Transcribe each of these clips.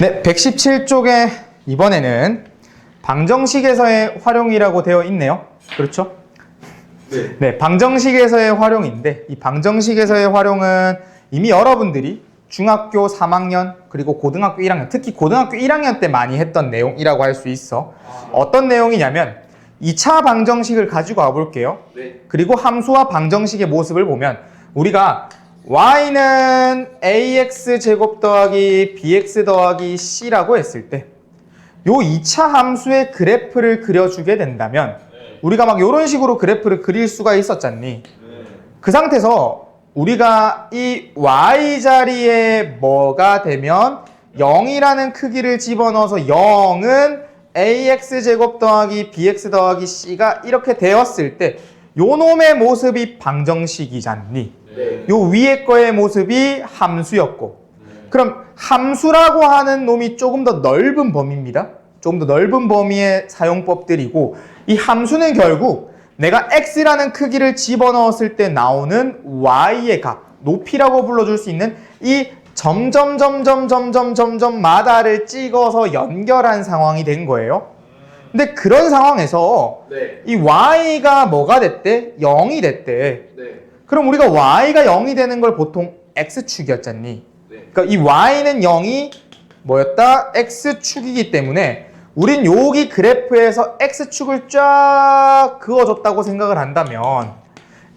네, 117쪽에 이번에는 방정식에서의 활용이라고 되어 있네요. 그렇죠? 네. 네, 방정식에서의 활용인데 이 방정식에서의 활용은 이미 여러분들이 중학교 3학년 그리고 고등학교 1학년 특히 고등학교 1학년 때 많이 했던 내용이라고 할 수 있어. 어떤 내용이냐면 2차 방정식을 가지고 와 볼게요. 네. 그리고 함수와 방정식의 모습을 보면 우리가 y는 ax 제곱 더하기 bx 더하기 c라고 했을 때 요 2차 함수의 그래프를 그려주게 된다면 우리가 막 이런 식으로 그래프를 그릴 수가 있었잖니. 그 상태에서 우리가 이 y 자리에 뭐가 되면 0이라는 크기를 집어넣어서 0은 ax 제곱 더하기 bx 더하기 c가 이렇게 되었을 때 요 놈의 모습이 방정식이잖니. 네. 요 위에 거의 모습이 함수였고 그럼 함수라고 하는 놈이 조금 더 넓은 범위입니다. 조금 더 넓은 범위의 사용법들이고 이 함수는 결국 내가 x라는 크기를 집어넣었을 때 나오는 y의 값, 높이라고 불러줄 수 있는 이 점점 점점 점점 점점 마다를 찍어서 연결한 상황이 된 거예요. 근데 그런 상황에서 네. 이 y가 뭐가 됐대? 0이 됐대. 네. 그럼 우리가 y가 0이 되는 걸 보통 x축이었잖니. 네. 그러니까 이 y는 0이 뭐였다? x축이기 때문에 우린 여기 그래프에서 x축을 쫙 그어줬다고 생각을 한다면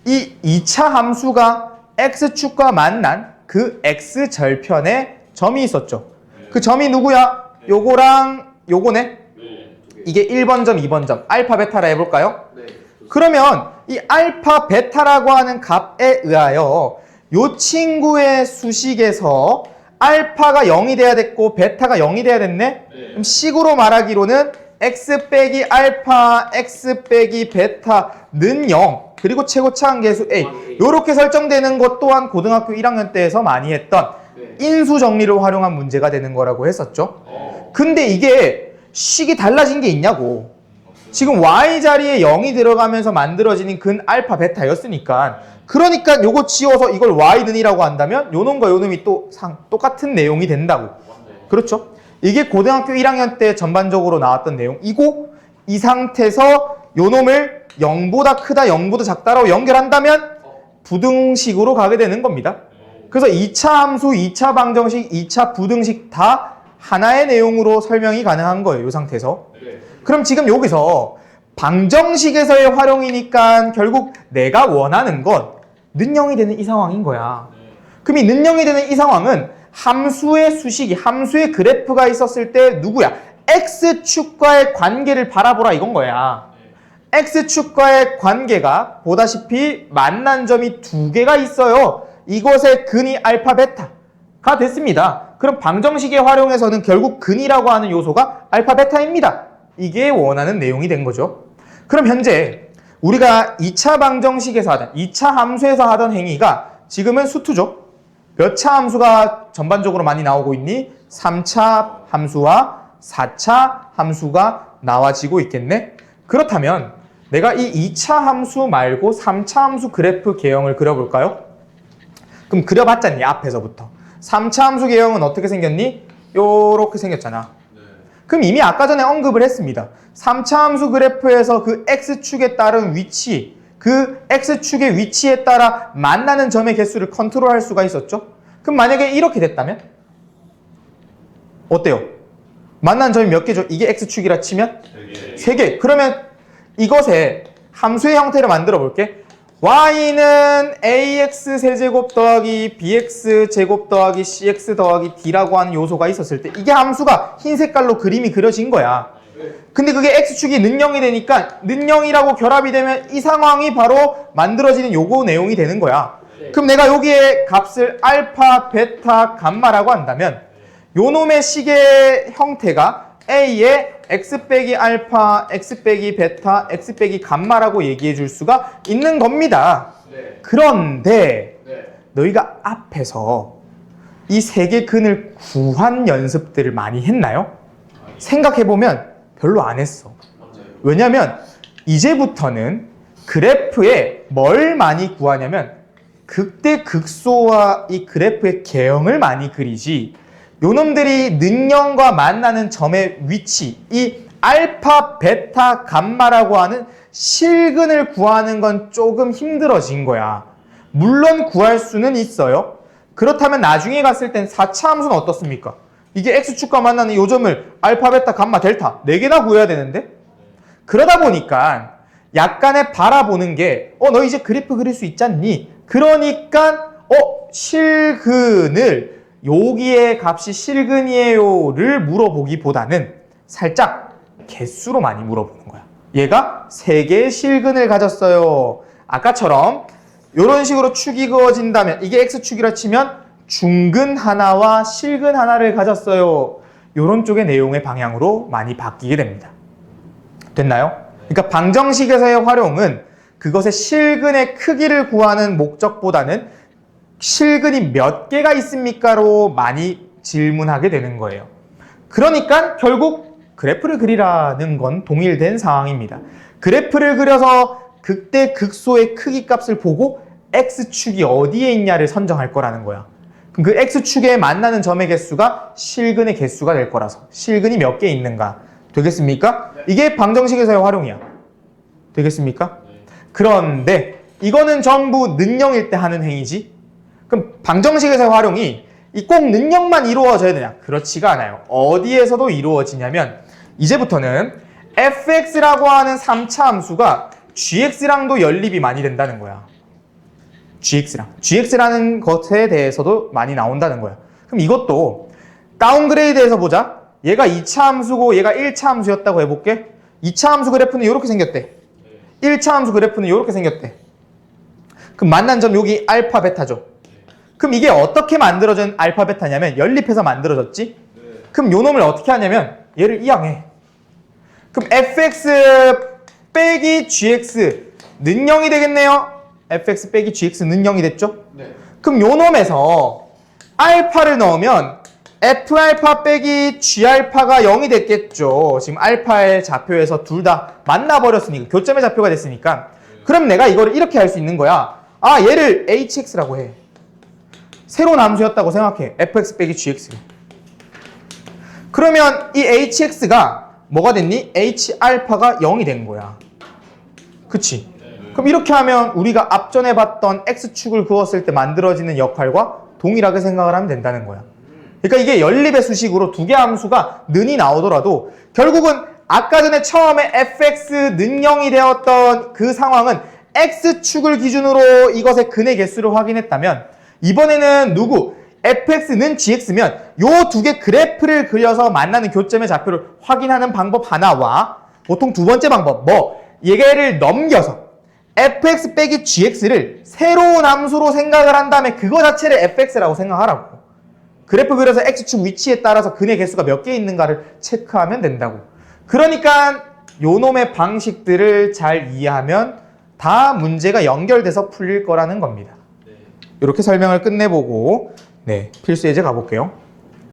이 2차 함수가 x축과 만난 그 x절편에 점이 있었죠. 그 점이 누구야? 요거랑 요거네? 네. 두 개. 이게 1번 점, 2번 점. 알파, 베타라 해볼까요? 네. 그러면 이 알파, 베타라고 하는 값에 의하여 요 친구의 수식에서 알파가 0이 돼야 됐고 베타가 0이 돼야 됐네? 네. 그럼 식으로 말하기로는 x 빼기 알파, x 빼기 베타는 0 그리고 최고차 한계수 a 요렇게 설정되는 것 또한 고등학교 1학년 때에서 많이 했던 네. 인수 정리를 활용한 문제가 되는 거라고 했었죠. 어. 근데 이게 식이 달라진 게 있냐고. 지금 y 자리에 0이 들어가면서 만들어지는 근 알파 베타였으니까 그러니까 요거 지워서 이걸 y는이라고 한다면 요 놈과 요 놈이 또 상, 똑같은 내용이 된다고. 그렇죠? 이게 고등학교 1학년 때 전반적으로 나왔던 내용이고 이 상태에서 요 놈을 0보다 크다 0보다 작다라고 연결한다면 부등식으로 가게 되는 겁니다. 그래서 2차 함수, 2차 방정식, 2차 부등식 다 하나의 내용으로 설명이 가능한 거예요. 이 상태에서. 네. 그럼 지금 여기서 방정식에서의 활용이니까 결국 내가 원하는 건 는영이 되는 이 상황인 거야. 그럼 이 는영이 되는 이 상황은 함수의 수식이 함수의 그래프가 있었을 때 누구야? x축과의 관계를 바라보라 이건 거야. x축과의 관계가 보다시피 만난 점이 두 개가 있어요. 이것의 근이 알파 베타가 됐습니다. 그럼 방정식의 활용에서는 결국 근이라고 하는 요소가 알파 베타입니다. 이게 원하는 내용이 된 거죠. 그럼 현재 우리가 2차 방정식에서 하던 2차 함수에서 하던 행위가 지금은 수투죠. 몇 차 함수가 전반적으로 많이 나오고 있니? 3차 함수와 4차 함수가 나와지고 있겠네? 그렇다면 내가 이 2차 함수 말고 3차 함수 그래프 개형을 그려볼까요? 그럼 그려봤잖니, 앞에서부터. 3차 함수 개형은 어떻게 생겼니? 요렇게 생겼잖아. 네. 그럼 이미 아까 전에 언급을 했습니다. 3차 함수 그래프에서 그 x축에 따른 위치, 그 x축의 위치에 따라 만나는 점의 개수를 컨트롤할 수가 있었죠. 그럼 만약에 이렇게 됐다면 어때요? 만나는 점이 몇 개죠? 이게 x축이라 치면 네. 세 개. 그러면 이것에 함수의 형태를 만들어 볼게. Y는 ax 세제곱 더하기 bx 제곱 더하기 cx 더하기 d라고 하는 요소가 있었을 때 이게 함수가 흰 색깔로 그림이 그려진 거야. 근데 그게 x축이 는영이 되니까 는영이라고 결합이 되면 이 상황이 바로 만들어지는 요거 내용이 되는 거야. 그럼 내가 여기에 값을 알파, 베타, 감마라고 한다면 요 놈의 식의 형태가 a의 x 빼기 알파, x 빼기 베타, x 빼기 감마라고 얘기해 줄 수가 있는 겁니다. 네. 그런데 네. 너희가 앞에서 이 세 개 근을 구한 연습들을 많이 했나요? 생각해 보면 별로 안 했어. 왜냐면 이제부터는 그래프에 뭘 많이 구하냐면 극대 극소와 이 그래프의 개형을 많이 그리지 요놈들이 능령과 만나는 점의 위치, 이 알파, 베타, 감마라고 하는 실근을 구하는 건 조금 힘들어진 거야. 물론 구할 수는 있어요. 그렇다면 나중에 갔을 땐 4차 함수는 어떻습니까? 이게 x축과 만나는 요점을 알파, 베타, 감마, 델타 4개나 구해야 되는데 그러다 보니까 약간의 바라보는 게, 어, 너 이제 그래프 그릴 수 있잖니? 그러니까, 어, 실근을, 여기에 값이 실근이에요를 물어보기보다는 살짝 개수로 많이 물어보는 거야. 얘가 3개의 실근을 가졌어요. 아까처럼, 이런 식으로 축이 그어진다면, 이게 x축이라 치면 중근 하나와 실근 하나를 가졌어요. 이런 쪽의 내용의 방향으로 많이 바뀌게 됩니다. 됐나요? 그러니까 방정식에서의 활용은 그것의 실근의 크기를 구하는 목적보다는 실근이 몇 개가 있습니까로 많이 질문하게 되는 거예요. 그러니까 결국 그래프를 그리라는 건 동일된 상황입니다. 그래프를 그려서 극대 극소의 크기 값을 보고 x축이 어디에 있냐를 선정할 거라는 거야. 그럼 그 x축에 만나는 점의 개수가 실근의 개수가 될 거라서 실근이 몇 개 있는가 되겠습니까? 이게 방정식에서의 활용이야. 되겠습니까? 그런데 이거는 전부 능령일 때 하는 행위지. 그럼 방정식에서의 활용이 이 꼭 능력만 이루어져야 되냐? 그렇지가 않아요. 어디에서도 이루어지냐면 이제부터는 fx라고 하는 3차 함수가 gx랑도 연립이 많이 된다는 거야. gx랑. gx라는 것에 대해서도 많이 나온다는 거야. 그럼 이것도 다운그레이드해서 보자. 얘가 2차 함수고 얘가 1차 함수였다고 해볼게. 2차 함수 그래프는 이렇게 생겼대. 1차 함수 그래프는 이렇게 생겼대. 그럼 만난 점 여기 알파 베타죠. 그럼 이게 어떻게 만들어진 알파 베타냐면 연립해서 만들어졌지. 그럼 요 놈을 어떻게 하냐면 얘를 이항해. 그럼 fx 빼기 gx 는영이 되겠네요. fx 빼기 gx 는영이 됐죠? 네. 그럼 요 놈에서 알파를 넣으면 F알파 빼기 G알파가 0이 됐겠죠. 지금 알파의 좌표에서 둘 다 만나버렸으니까, 교점의 좌표가 됐으니까. 그럼 내가 이거를 이렇게 할 수 있는 거야. 아, 얘를 HX라고 해. 새로운 함수였다고 생각해. FX 빼기 GX를. 그러면 이 HX가 뭐가 됐니? H알파가 0이 된 거야. 그치? 그럼 이렇게 하면 우리가 앞전에 봤던 X축을 그었을 때 만들어지는 역할과 동일하게 생각을 하면 된다는 거야. 그러니까 이게 연립의 수식으로 두 개 함수가 는이 나오더라도 결국은 아까 전에 처음에 fx 는영이 되었던 그 상황은 x축을 기준으로 이것의 근의 개수를 확인했다면 이번에는 누구? fx는 gx면 요 두 개 그래프를 그려서 만나는 교점의 좌표를 확인하는 방법 하나와 보통 두 번째 방법 뭐 얘를 넘겨서 fx 빼기 gx를 새로운 함수로 생각을 한 다음에 그거 자체를 fx라고 생각하라고 그래프 그려서 x축 위치에 따라서 근의 개수가 몇 개 있는가를 체크하면 된다고. 그러니까 요놈의 방식들을 잘 이해하면 다 문제가 연결돼서 풀릴 거라는 겁니다. 네. 이렇게 설명을 끝내보고 네 필수 예제 가볼게요.